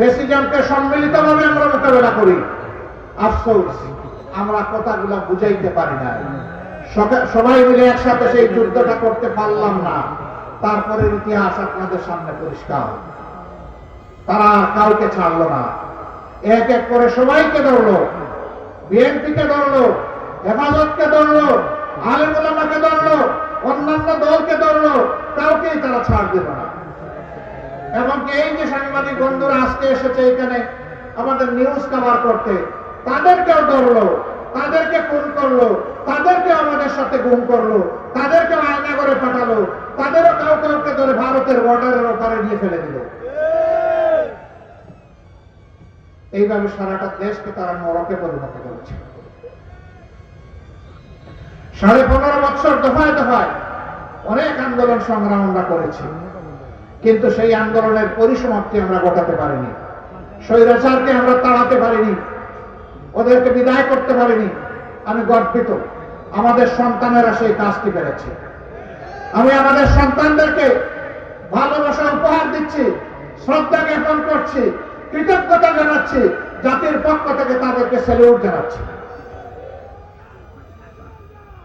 প্রেসিডেন্টকে সম্মিলিতভাবে আমরা মোকাবেলা করি। আফসোস, আমরা কথাগুলো বুঝাইতে পারি না সবাই মিলে একসাথে সেই যুদ্ধটা করতে পারলাম না। তারপরে ইতিহাস আপনাদের সামনে পরিষ্কার। তারা কাউকে ছাড়লো না। এক এক করে সবাইকে ধরলো। বিএনপিকে ধরলো, হেফাজতকে ধরলো, আলিমুলামাকে ধরলো, অন্যান্য দলকে ধরলো, কাউকেই তারা ছাড় দিল না। এমনকি এই যে সাংবাদিক বন্ধুরা আজকে এসেছে এখানে আমাদের নিউজ কভার করতে, তাদেরকেও ধরলো, তাদেরকে খুন করল তাদেরকে আমাদের সাথে গুম করল তাদেরকে আয়না করে পাঠালো, তাদেরও কাউ কাউকে ধরে ভারতের বর্ডারের ওপারে নিয়ে ফেলে দিল। এইভাবে সারাটা দেশকে তারা নরকে পরিণত করেছে। সাড়ে পনেরো বছর দফায় দফায় অনেক আন্দোলন সংগ্রাম আমরা করেছি। কিন্তু সেই আন্দোলনের পরিসমাপ্তি আমরা ঘটাতে পারিনি। স্বৈরাচারকে আমরা তাড়াতে পারিনি। ওদেরকে বিদায় করতে পারিনি। আমি গর্বিত। আমাদের সন্তানেরা সেই কাজটি পেরেছে। আমি আমাদের সন্তানদেরকে ভালোবাসা উপহার দিচ্ছি, শ্রদ্ধা জ্ঞাপন করছি, কৃতজ্ঞতা জানাচ্ছি, জাতির পক্ষ থেকে তাদেরকে স্যালিউট জানাচ্ছি।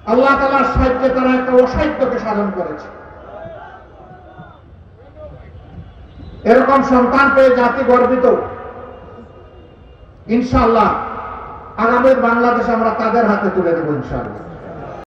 আল্লাহ তালার সাহায্যে তারা একটা অসাহিত্যকে সাধন করেছে। এরকম সন্তান পেয়ে জাতি গর্বিত। ইনশাল্লাহ আগামীর বাংলাদেশ আমরা তাদের হাতে তুলে দেবো ইনশাআল্লাহ।